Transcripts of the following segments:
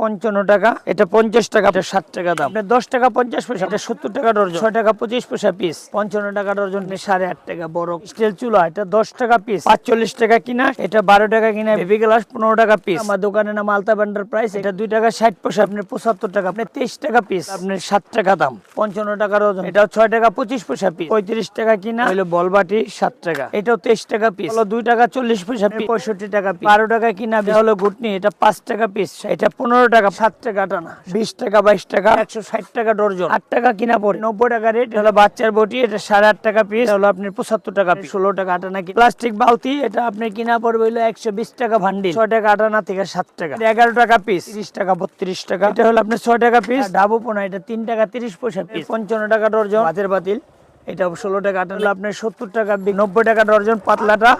পঞ্চান্ন টাকা এটা পঞ্চাশ টাকা এটা ষাট টাকা দাম। আপনার দশ টাকা পঞ্চাশ পয়সা এটা সত্তর টাকা ডর্জন ছয় টাকা পঁচিশ পয়সা পিস পঞ্চান্ন টাকা ডর্জন সাড়ে আট টাকা বড় স্টিল চুলা এটা দশ টাকা পিস পাঁচচল্লিশ টাকা কিনা এটা বারো টাকা কিনা বেবি গ্লাস পনেরো টাকা পিস আমার দোকানের নাম আলতা ব্যান্ডার প্রাইস এটা দুই টাকা ষাট পয়সা আপনার পঁচাত্তর টাকা আপনার তেইশ টাকা পিস আপনার সাত টাকা দাম। পঞ্চান্ন টাকা ডজন এটা ছয় টাকা পঁচিশ পয়সা পিস পঁয়ত্রিশ টাকা কিনা হলো বলবাটি সাত টাকা। এটাও তেইশ টাকা পিস হলো দুই টাকা চল্লিশ পয়সা পিস পঁয়ষট্টি টাকা পিস বারো টাকা কিনা এটা হলো ঘুটনি এটা পাঁচ টাকা পিস এটা পনেরো টাকা, সাত টাকা টানা। বিশ টাকা, বাইশ টাকা, একশো ষাট টাকা ডর্জন। আট টাকা কিনা পড়ে। নব্বই টাকা রেট হলো বাচ্চার বটি, এটা সাড়ে আট টাকা পিস হলো আপনার পঁচাত্তর টাকা ষোলো টাকা আটানা প্লাস্টিক বালতি, এটা আপনি কিনা পড়বে হলো একশো বিশ টাকা ভান্ডিল ছয় টাকা আটানা থেকে সাত টাকা। এগারো টাকা পিস তিরিশ টাকা, বত্রিশ টাকা। এটা হলো আপনার ছয় টাকা পিস ডাবু পোনা, এটা তিন টাকা তিরিশ পয়সা পিস পঞ্চান্ন টাকা ডর্জন। হাতের বাতিল। এটা ষোলো টাকা আটা হলো আপনার সত্তর টাকা নব্বই টাকা ডর্জন পাতলাটা।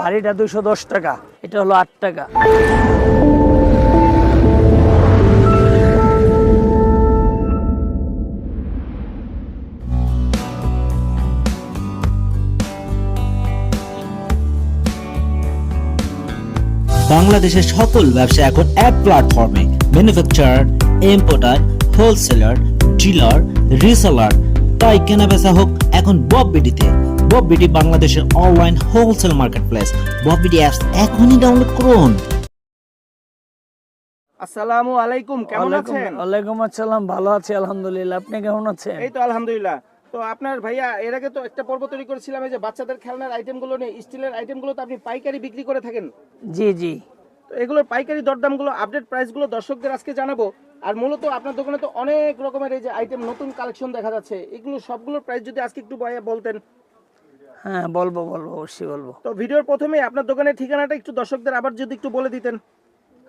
ভারীটা দুশো দশ টাকা। এটা হলো আট টাকা। বাংলাদেশের সকল ব্যবসা এখন এক প্ল্যাটফর্মে manufacturer importer wholesaler dealer reseller তাই কেনা বেচা হোক এখন বব বিডিতে বব বিডি বাংলাদেশের online wholesale marketplace Bob BD apps এখনই ডাউনলোড করুন। আসসালামু আলাইকুম কেমন আছেন? ওয়ালাইকুম আসসালাম ভালো আছি আলহামদুলিল্লাহ। আপনি কেমন আছেন? এই তো আলহামদুলিল্লাহ। তো আপনার ভাইয়া এর আগে তো একটা পর্ব তৈরি করেছিলাম এই যে বাচ্চাদের খেলনার আইটেমগুলো নিয়ে স্টিলের আইটেমগুলো তো আপনি পাইকারি বিক্রি করে থাকেন। জি জি। তো এগুলোর পাইকারি দরদামগুলো আপডেট প্রাইসগুলো দর্শকদের আজকে জানাব। আর মূলত আপনার দোকানে তো অনেক রকমের এই যে আইটেম নতুন কালেকশন দেখা যাচ্ছে। এগুলো সবগুলোর প্রাইস যদি আজকে একটু ভাইয়া বলতেন। হ্যাঁ বলব বলব অবশ্যই বলব। তো ভিডিওর প্রথমে আপনার দোকানের ঠিকানাটা একটু দর্শকদের আবার যদি একটু বলে দিতেন।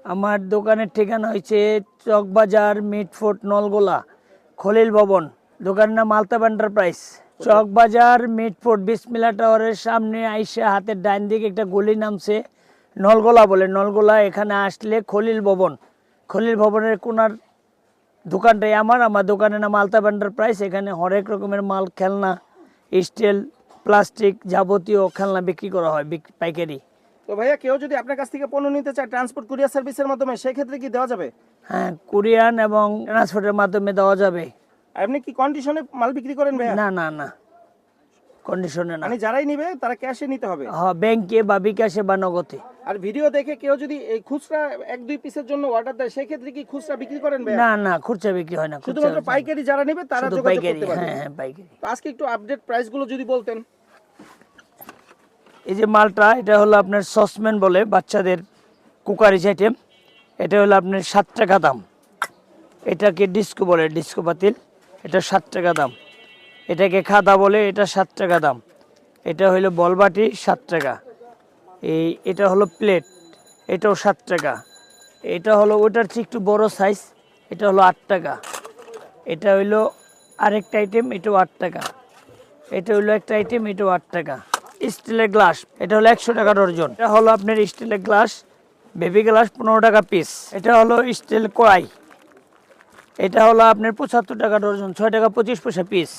আমার দোকানের ঠিকানা হয়েছে চকবাজার মিটফোর্ট নলগোলা খলিল ভবন। দোকানের নাম আলতা এন্টারপ্রাইজ চকবাজার মিটফোর্ট বিসমিলা টাওয়ারের সামনে আইসা হাতের ডাইন দিকে একটা গলি নামছে। নলগোলা বলে নলগোলা এখানে আসলে খলিল ভবন। খলিল ভবনের কোনার দোকানটাই আমার আমার দোকানের নাম আলতা এন্টারপ্রাইজ এখানে হরেক রকমের মাল খেলনা স্টিল প্লাস্টিক যাবতীয় খেলনা বিক্রি করা হয় পাইকারি। তো ভাইয়া কেউ যদি আপনার কাছ থেকে পণ্য নিতে চায় ট্রান্সপোর্ট কুরিয়ার সার্ভিসের মাধ্যমে সেক্ষেত্রে কি দেওয়া যাবে? হ্যাঁ কুরিয়ান এবং ট্রান্সপোর্টের মাধ্যমে দেওয়া যাবে। আপনি কি কন্ডিশনে মাল বিক্রি করেন ভাইয়া? না না না। কন্ডিশনে না। মানে যারাই নিবে তারা ক্যাশে নিতে হবে? হ্যাঁ ব্যাংকে বা বিকাশে বা নগদে। আর ভিডিও দেখে কেউ যদি এই খুচরা এক দুই পিসের জন্য অর্ডার দেয় সেক্ষেত্রে কি খুচরা বিক্রি করেন ভাইয়া? না না খুচরা বিক্রি হয় না শুধুমাত্র পাইকারি যারা নেবে তারা যোগাযোগ করতে পারবে। হ্যাঁ হ্যাঁ পাইকারি। আজকে একটু আপডেট প্রাইসগুলো যদি বলতেন। এই যে মালটা এটা হলো আপনার সসম্যান বলে বাচ্চাদের কুকারিজ আইটেম এটা হলো আপনার সাত টাকা দাম। এটাকে ডিস্কো বলে ডিস্কো পাতিল। এটা সাত টাকা দাম। এটাকে খাদা বলে, এটা সাত টাকা দাম। এটা হলো বলবাটি, সাত টাকা। এই, এটা হলো প্লেট, এটাও সাত টাকা। এটা হলো, ওটার চেয়ে একটু বড় সাইজ এটা হলো আট টাকা। এটা হইল আরেকটা আইটেম এটাও আট টাকা। এটা হলো একটা আইটেম এটাও আট টাকা। স্টিলের গ্লাস, এটা হলো একশো টাকা ডর্জন এটা হলো আপনার স্টিলের গ্লাস বেবি গ্লাস, পনেরো টাকা পিস এটা হলো স্টিল কড়াই। এটা হলো আপনার পঁচাত্তর টাকা ডর্জন ছয় টাকা পঁচিশ পয়সা পিস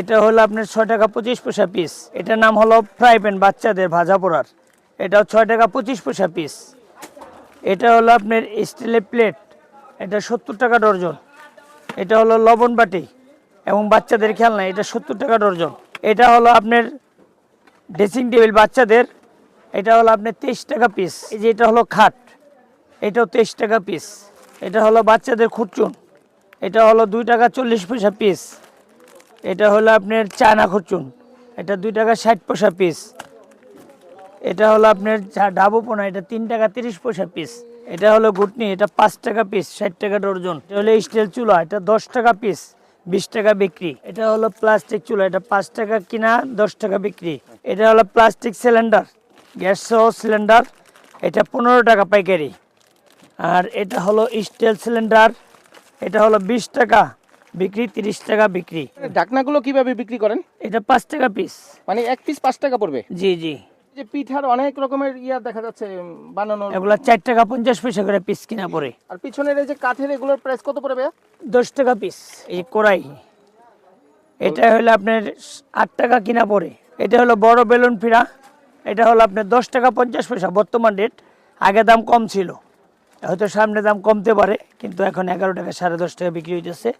এটা হলো আপনার ছয় টাকা পঁচিশ পয়সা পিস এটার নাম হলো ফ্রাই প্যান বাচ্চাদের ভাজা পোড়ার। এটাও ছয় টাকা পঁচিশ পয়সা পিস এটা হলো আপনার স্টিলের প্লেট এটা সত্তর টাকা ডর্জন এটা হলো লবণ বাটি এবং বাচ্চাদের খেলনা, এটা সত্তর টাকা ডর্জন এটা হলো আপনার ড্রেসিং টেবিল বাচ্চাদের। এটা হলো আপনার তেইশ টাকা পিস এই যে এটা হলো খাট, এটাও তেইশ টাকা পিস এটা হলো বাচ্চাদের খুচুন এটা হলো দুই টাকা চল্লিশ পয়সা পিস এটা হলো আপনার চায়না খুচুন এটা দুই টাকা ষাট পয়সা পিস এটা হলো আপনার ডাবু পোনা। এটা তিন টাকা তিরিশ পয়সা পিস এটা হলো ঘুটনি। এটা পাঁচ টাকা পিস ষাট টাকা ডর্জন এটা হলো স্টিল চুলা। এটা দশ টাকা পিস বিশ টাকা বিক্রি। এটা হলো প্লাস্টিক চুলা। এটা পাঁচ টাকা কিনা, দশ টাকা বিক্রি। এটা হলো প্লাস্টিক সিলিন্ডার গ্যাস সহ সিলিন্ডার এটা পনেরো টাকা পাইকারি। আর এটা হলো স্টিল সিলিন্ডার এটা হলো বিশ টাকা বিক্রি তিরিশ টাকা বিক্রি। ঢাকনাগুলো কীভাবে বিক্রি করেন? এটা পাঁচ টাকা পিস মানে এক পিস পাঁচ টাকা পড়বে? জি জি। যে পিঠার অনেক রকমের ইয়া দেখা যাচ্ছে উম, বানানোর। এগুলা চার টাকা পঞ্চাশ পয়সা করে পিস কিনা পড়ে। আর পিছনের এই যে কাঠের এগুলোর প্রাইস কত পড়বে দশ টাকা পিস এই কড়াই। এটা হলো আপনার আট টাকা কিনা পড়ে। এটা হলো বড় বেলুন ফিরা। এটা হলো আপনার দশ টাকা পঞ্চাশ পয়সা বর্তমান রেট আগে দাম কম ছিল। হয়তো সামনে দাম কমতে পারে কিন্তু এখন এগারো টাকা সাড়ে দশ টাকা বিক্রি হইতেছে।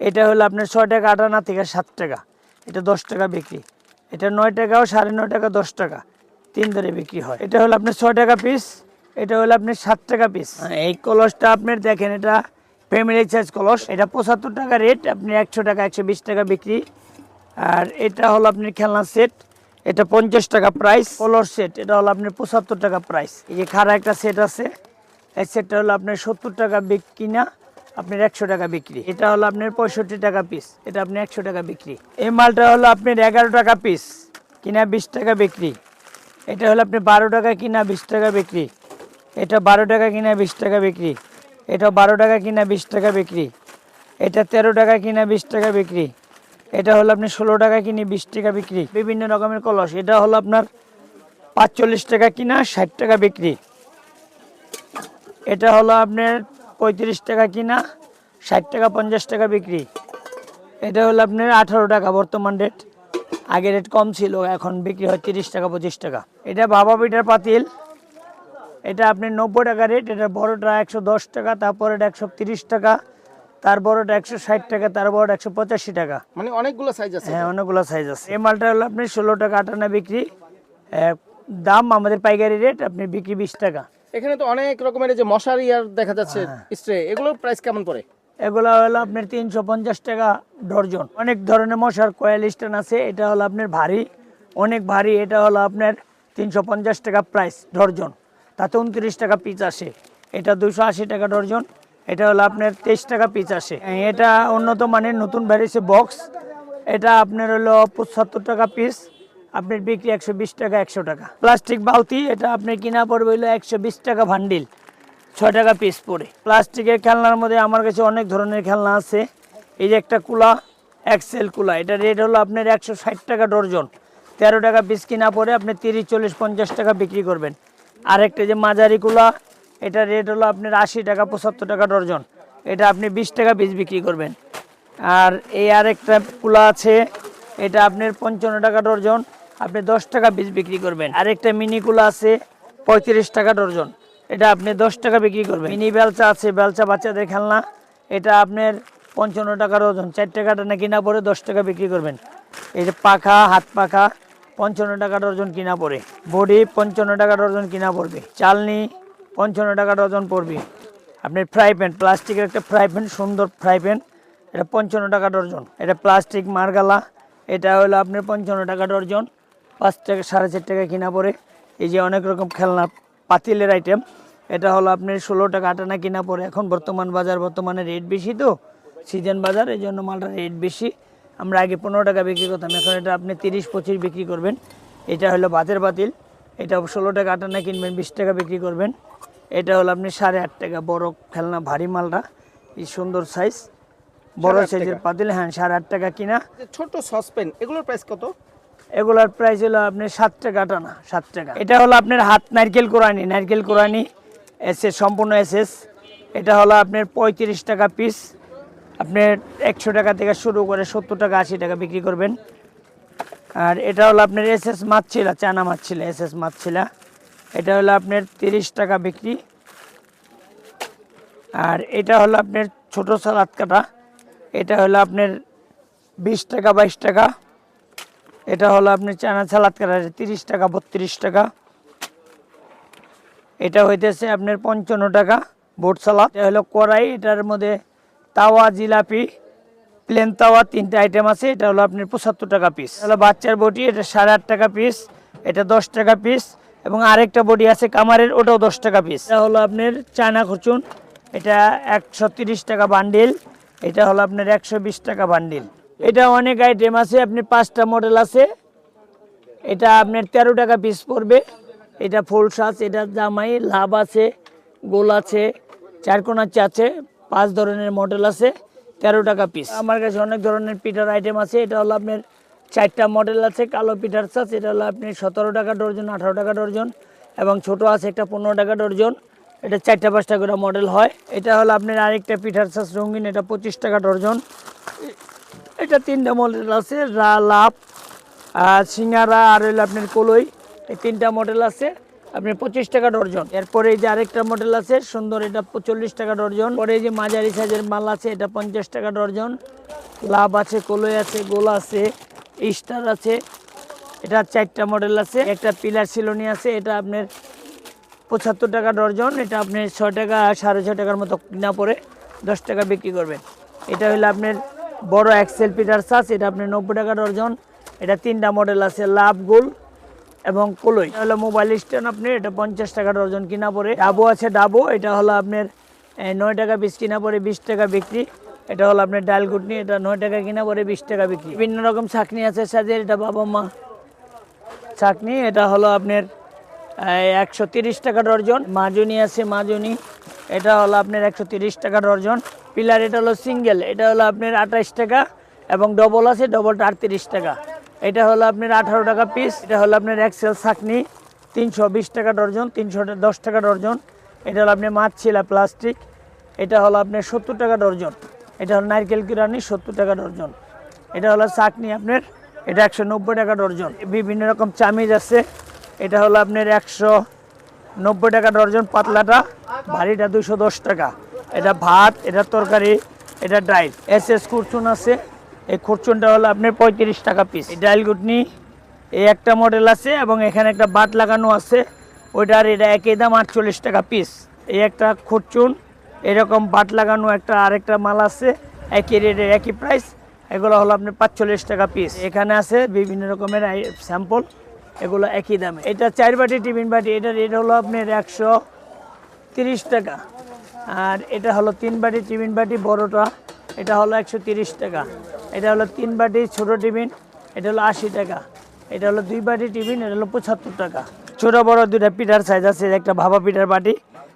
এটা হলো আপনার ছয় টাকা আট আনা থেকে সাত টাকা। এটা দশ টাকা বিক্রি। এটা নয় টাকাও সাড়ে নয় টাকা দশ টাকা। তিন দরে বিক্রি হয়। এটা হলো আপনার ছয় টাকা পিস এটা হলো আপনার সাত টাকা পিস এই কলসটা আপনার দেখেন এটা ফ্যামিলি চার্জ কলস। এটা পঁচাত্তর টাকা রেট আপনি একশো টাকা একশো বিশ টাকা বিক্রি। আর এটা হলো আপনার খেলনা সেট এটা পঞ্চাশ টাকা প্রাইস কলর সেট এটা হলো আপনার পঁচাত্তর টাকা প্রাইস এই যে খারা একটা সেট আছে এই সেটটা হলো আপনার সত্তর টাকা বিক কিনা আপনার একশো টাকা বিক্রি। এটা হলো আপনার পঁয়ষট্টি টাকা পিস এটা আপনি একশো টাকা বিক্রি। এই মালটা হলো আপনার এগারো টাকা পিস কিনা বিশ টাকা বিক্রি। এটা হলো আপনি বারো টাকা কিনা বিশ টাকা বিক্রি। এটা বারো টাকা কিনা বিশ টাকা বিক্রি। এটা বারো টাকা কিনা বিশ টাকা বিক্রি। এটা তেরো টাকা কিনা বিশ টাকা বিক্রি। এটা হলো আপনি ষোলো টাকা কিনে বিশ টাকা বিক্রি। বিভিন্ন রকমের কলস। এটা হলো আপনার পাঁচচল্লিশ টাকা কিনা ষাট টাকা বিক্রি। এটা হলো আপনার পঁয়ত্রিশ টাকা কিনা ষাট টাকা পঞ্চাশ টাকা বিক্রি। এটা হলো আপনার আঠারো টাকা বর্তমান রেট আগে রেট কম ছিল এখন বিক্রি হয় তিরিশ টাকা পঁচিশ টাকা। এটা বাবা পিঠার পাতিল। এটা আপনি নব্বই টাকা রেট এটা বড়টা একশো দশ টাকা তারপর এটা একশো তিরিশ টাকা তার বড়টা একশো ষাট টাকা তার বড়টা একশো পঁচাশি টাকা। মানে অনেকগুলো সাইজ আছে। হ্যাঁ অনেকগুলো সাইজ আছে। এই মালটা হলো আপনি ষোলো টাকা আটানা বিক্রি। দাম আমাদের পাইকারি রেট আপনি বিক্রি বিশ টাকা। এখানে তো অনেক রকমের যে মশারি আর দেখা যাচ্ছে হ্যাঁ। স্প্রে এগুলোর প্রাইস কেমন পড়ে? এগুলো হলো আপনার তিনশো পঞ্চাশ টাকা ডর্জন। অনেক ধরনের মশার কয়েল স্ট্যান্ড আছে এটা হলো আপনার ভারী অনেক ভারী এটা হলো আপনার তিনশো পঞ্চাশ টাকা প্রাইস ডর্জন। তাতে উনত্রিশ টাকা পিস আসে। এটা দুশো আশি টাকা ডর্জন এটা হলো আপনার তেইশ টাকা পিস আসে। এটা উন্নত মানের নতুন বেরিয়েছে বক্স এটা আপনার হলো পঁচাত্তর টাকা পিস আপনার বিক্রি একশো বিশ টাকা, একশো টাকা। প্লাস্টিক বালতি, এটা আপনার কিনা পড়বে হলো একশো টাকা ভান্ডিল, ছয় টাকা পিস পড়ে। প্লাস্টিকের খেলনার মধ্যে আমার কাছে অনেক ধরনের খেলনা আছে। এই যে একটা কুলা, এক্সেল কুলা, এটা রেট হলো আপনার একশো ষাট টাকা ডর্জন। তেরো টাকা পিস কিনা পরে আপনি তিরিশ, চল্লিশ, পঞ্চাশ টাকা বিক্রি করবেন। আর একটা যে মাঝারি কুলা, এটা রেট হলো আপনার আশি টাকা, পঁচাত্তর টাকা ডর্জন। এটা আপনি বিশ টাকা পিস বিক্রি করবেন। আর এই আরেকটা কুলা আছে, এটা আপনার পঞ্চান্ন টাকা ডর্জন। আপনি দশ টাকা বীজ বিক্রি করবেন। আরেকটা মিনি কুলা আছে, পঁয়ত্রিশ টাকা ডর্জন। এটা আপনি দশ টাকা বিক্রি করবেন। মিনি বেলচা আছে, বেলচা বাচ্চাদের খেলনা। এটা আপনার পঞ্চান্ন টাকা ডর্জন। চার টাকাটা না কিনা পরে দশ টাকা বিক্রি করবেন। এই যে পাখা, হাত পাখা, পঞ্চান্ন টাকা ডর্জন কিনা পড়ে। বডি পঞ্চান্ন টাকা ডর্জন কিনা পড়বে। চালনি পঞ্চান্ন টাকা ডর্জন পড়বে। আপনার ফ্রাই প্যান প্লাস্টিকের একটা ফ্রাই প্যান সুন্দর ফ্রাই প্যান এটা পঞ্চান্ন টাকা ডর্জন। এটা প্লাস্টিক মারগালা। এটা হলো আপনার পঞ্চান্ন টাকা ডর্জন। পাঁচ টাকা সাড়ে চার টাকা কিনা পড়ে। এই যে অনেক রকম খেলনা পাতিলের আইটেম এটা হলো আপনার ষোলো টাকা আটানা কিনা পড়ে। এখন বর্তমান বাজার বর্তমানে রেট বেশি তো? সিজন বাজার এই জন্য মালটা রেট বেশি। আমরা আগে পনেরো টাকা বিক্রি করতাম এখন এটা আপনি তিরিশ পঁচিশ বিক্রি করবেন। এটা হলো ভাতের বাতিল। এটা ষোলো টাকা আটানা কিনবেন বিশ টাকা বিক্রি করবেন। এটা হলো আপনি সাড়ে আট টাকা বড় খেলনা ভারী মালটা। এই সুন্দর সাইজ বড় সাইজের। পাতিল হ্যাঁ সাড়ে আট টাকা কিনা। ছোট সসপেন এগুলোর প্রাইস কত? এগুলার প্রাইস হলো আপনার সাত টাকা টানা, সাত টাকা। এটা হলো আপনার হাত নারকেল কোরআনি নারকেল কোরআনি এস এস সম্পূর্ণ এস এস এটা হলো আপনার পঁয়ত্রিশ টাকা পিস আপনার একশো টাকা থেকে শুরু করে সত্তর টাকা, আশি টাকা বিক্রি করবেন। আর এটা হলো আপনার এস এস ছিল চানা মাছ এস এস মাছ ছিল এটা হলো আপনার তিরিশ টাকা বিক্রি। আর এটা হলো আপনার ছোট সালাদ কাটা। এটা হলো আপনার বিশ টাকা, বাইশ টাকা। এটা হলো আপনি চানা সালাদ কাটার তিরিশ টাকা, বত্রিশ টাকা। এটা হইতেছে আপনার পঞ্চান্ন টাকা বোট সালাদ। এটা হলো কড়াই, এটার মধ্যে তাওয়া, জিলাপি, প্লেন তাওয়া তিনটে আইটেম আছে। এটা হলো আপনার পঁচাত্তর টাকা পিস হলো বাচ্চার বটি, এটা সাড়ে আট টাকা পিস এটা দশ টাকা পিস এবং আরেকটা বডি আছে কামারের, ওটাও দশ টাকা পিস এটা হলো আপনার চায়না খুচুন এটা একশো টাকা বান্ডিল এটা হলো আপনার একশো বিশ টাকা বান্ডিল এটা অনেক আইটেম আছে, আপনি পাঁচটা মডেল আছে। এটা আপনার তেরো টাকা পিস পড়বে। এটা ফুল সাজ এটা জামাই, লাভ আছে, গোল আছে চার চারকোনাচে আছে, পাঁচ ধরনের মডেল আছে, তেরো টাকা পিস আমার কাছে অনেক ধরনের পিঠার আইটেম আছে, এটা হলো আপনার চারটা মডেল আছে, কালো পিঠার সাজ এটা হলো আপনি সতেরো টাকা ডর্জন, আঠারো টাকা ডর্জন, এবং ছোট আছে একটা পনেরো টাকা ডর্জন। এটা চারটা পাঁচটা করে মডেল হয়। এটা হলো আপনার আরেকটা পিঠার সাজ রঙিন, এটা পঁচিশ টাকা ডর্জন। এটা তিনটা মডেল আছে, রা লাভ আর সিঙ্গারা, আর হইল আপনার কলই। এই তিনটা মডেল আছে আপনি পঁচিশ টাকা ডর্জন। এরপরে এই যে আরেকটা মডেল আছে, সুন্দর, এটা চল্লিশ টাকা ডর্জন। পরে এই যে মাঝারি সাইজের মাল আছে, এটা পঞ্চাশ টাকা ডর্জন। লাভ আছে, কলই আছে, গোলা আছে, স্টার আছে, এটা চারটা মডেল আছে। একটা পিলার সিলোনি আছে, এটা আপনার পঁচাত্তর টাকা ডর্জন, এটা আপনি ছয় টাকা, সাড়ে ছয় টাকার মতো কিনা পরে দশ টাকা বিক্রি করবেন। এটা হলো আপনার বড় এক্সেল পিটার সাস এটা আপনি নব্বই টাকা ডর্জন এটা তিনটা মডেল আছে, লাভ গোল এবং কলই। হলো মোবাইল স্ট্যান্ড আপনি, এটা পঞ্চাশ টাকা ডর্জন কিনা পরে। ডাবো আছে, ডাবো। এটা হলো আপনার নয় টাকা পিস কিনা পরে বিশ টাকা বিক্রি। এটা হলো আপনার ডাল গুটনি এটা নয় টাকা কিনা পরে বিশ টাকা বিক্রি। বিভিন্ন রকম ছাকনি আছে, সাজের এটা বাবা মা চাটনি এটা হলো আপনার একশো টাকা ডর্জন মাজুনি আছে, মাজুনি। এটা হলো আপনার একশো টাকা ডর্জন পিলার, এটা হলো সিঙ্গেল, এটা হলো আপনার আঠাশ টাকা এবং ডবল আছে ডবলটা আটত্রিশ টাকা। এটা হলো আপনার আঠারো টাকা পিস এটা হলো আপনার এক্সেল ছাকনি, তিনশো বিশ টাকা ডর্জন, তিনশো দশ টাকা ডর্জন। এটা হলো আপনার মাছ ছিলা প্লাস্টিক এটা হলো আপনার সত্তর টাকা ডর্জন। এটা হলো নারকেল কিরানি, সত্তর টাকা ডর্জন। এটা হলো চাটনি আপনার, এটা একশো নব্বই টাকা ডর্জন। বিভিন্ন রকম চামিজ আছে, এটা হলো আপনার একশো নব্বই টাকা ডর্জন, পাতলাটা, ভারীটা দুশো দশ টাকা। এটা ভাত, এটা তরকারি, এটা ডাইল। এস এস খুরচুন আছে। এই খুরচুনটা হলো আপনার পঁয়ত্রিশ টাকা পিস এই ডাইল গুটনি, এই একটা মডেল আছে এবং এখানে একটা বাট লাগানো আছে। ওইটার এটা একই দাম আটচল্লিশ টাকা পিস এই একটা খুরচুন, এরকম বাট লাগানো একটা আরেকটা মাল আছে, একই রেটের একই প্রাইস এগুলো হলো আপনার পাঁচচল্লিশ টাকা পিস এখানে আছে বিভিন্ন রকমের স্যাম্পল এগুলো একই দামে। এটা চার বাটি টিফিন বাটি এটার রেট হলো আপনার একশো তিরিশ টাকা। আর এটা হলো তিন বাটি টিফিন বাটি বড়টা, এটা হলো একশো টাকা। এটা হলো তিন বাটি ছোটো টিফিন, এটা হলো আশি টাকা। এটা হলো দুই বাটি টিফিন, এটা হলো পঁচাত্তর টাকা। ছোট বড় দুটা পিঠার সাইজ আছে একটা ভাবা পিঠার বাটি।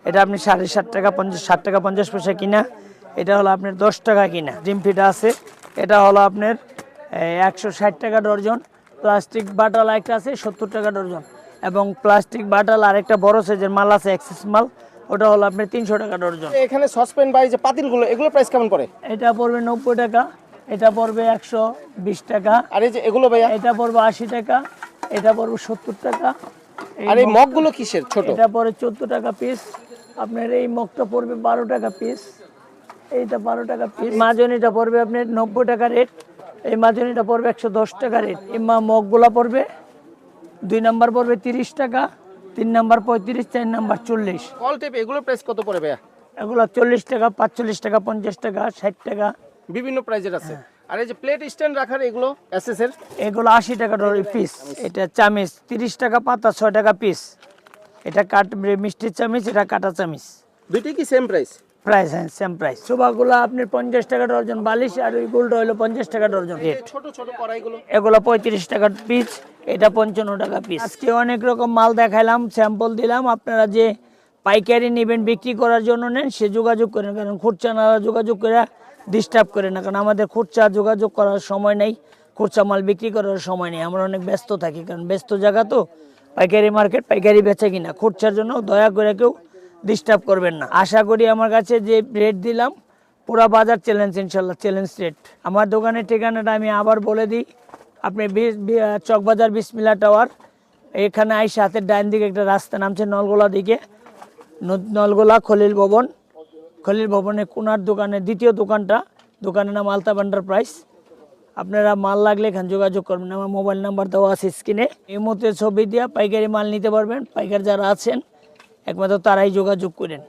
এটা আপনি সাড়ে ষাট টাকা, পঞ্চাশ, ষাট টাকা, পঞ্চাশ পয়সা কিনা। এটা হলো আপনার দশ টাকা কিনা, ডিম পিঠা আছে। এটা হলো আপনার একশো ষাট টাকা ডর্জন। প্লাস্টিক বাটাল একটা আছে, সত্তর টাকা ডর্জন। এবং প্লাস্টিক বাটাল আর একটা বড় সাইজের মাল আছে এক্সেস মাল। ওটা হলো আপনার তিনশো টাকা ডর্জন এখানে সসপেন বা এই যে পাতিলগুলো এগুলো প্রাইস কেমন পড়ে? এটা পড়বে নব্বই টাকা এটা পড়বে একশো বিশ টাকা। আর এই যে এগুলো ভাইয়া? এটা পড়বে আশি টাকা এটা পড়বে সত্তর টাকা। আর এই মগ- মগগুলো কিসের ছোট? এটা পড়ে চোদ্দ টাকা পিস আপনার এই মগটা পড়বে বারো টাকা পিস এইটা বারো টাকা পিস মাজনিটা পড়বে আপনার নব্বই টাকা রেট এই মাজনিটা পড়বে একশো দশ টাকা রেট এই মগগুলা পড়বে দুই নাম্বার পড়বে তিরিশ টাকা। তিন নাম্বার পঁয়ত্রিশ চার নাম্বার চল্লিশ। কল টেপ এগুলো প্রাইস কত পড়ে ভাইয়া? এগুলো চল্লিশ টাকা পাঁচচল্লিশ টাকা পঞ্চাশ টাকা ষাট টাকা। বিভিন্ন প্রাইজের আছে। আর এই যে প্লেট স্ট্যান্ড রাখার এগুলো এসএস এর? এগুলো আশি টাকা ডলার পিস এটা চামিচ। তিরিশ টাকা পাতা ছয় টাকা পিস এটা কাট মিষ্টির চামিচ এটা কাটা চামিচ। দুইটাই কি সেম প্রাইস প্রাইস হ্যাঁ সেম প্রাইস শোভাগুলো আপনার পঞ্চাশ টাকা ডর্জন বালিশ আর ওই গোলটা হলো পঞ্চাশ টাকা ডর্জন রেট ছোট ছোট কড়াইগুলো। এগুলো পঁয়ত্রিশ টাকা পিস এটা পঞ্চান্ন টাকা পিস আজকে অনেক রকম মাল দেখাইলাম স্যাম্পল দিলাম। আপনারা যে পাইকারি নেবেন বিক্রি করার জন্য নেন সে যোগাযোগ করেন। কারণ খুচরা নারা যোগাযোগ করে ডিস্টার্ব করে না। কারণ আমাদের খুচরা যোগাযোগ করার সময় নেই খুচরা মাল বিক্রি করার সময় নেই। আমরা অনেক ব্যস্ত থাকি কারণ ব্যস্ত জায়গা তো পাইকারি মার্কেট পাইকারি বেচে কিনা। খুচরার জন্য দয়া করে কেউ ডিস্টার্ব করবেন না। আশা করি আমার কাছে যে রেট দিলাম, পুরা বাজার চ্যালেঞ্জ ইনশাল্লাহ চ্যালেঞ্জ রেট আমার দোকানের ঠিকানাটা আমি আবার বলে দিই। আপনি চকবাজার বিসমিল্লা টাওয়ার এখানে আইসা হাতের ডাইন দিকে একটা রাস্তা নামছে নলগোলা দিকে। নলগোলা খলিল ভবন। খলিল ভবনে কোনার দোকানে দ্বিতীয় দোকানটা। দোকানের নাম আলতা বান্ডার প্রাইস আপনারা মাল লাগলে এখানে যোগাযোগ করবেন। আমার মোবাইল নাম্বার দেওয়া আছে স্ক্রিনে এই মুহূর্তে ছবি দিয়ে পাইকারি মাল নিতে পারবেন। পাইকার যারা আছেন একমাত্র তারাই যোগাযোগ করেন।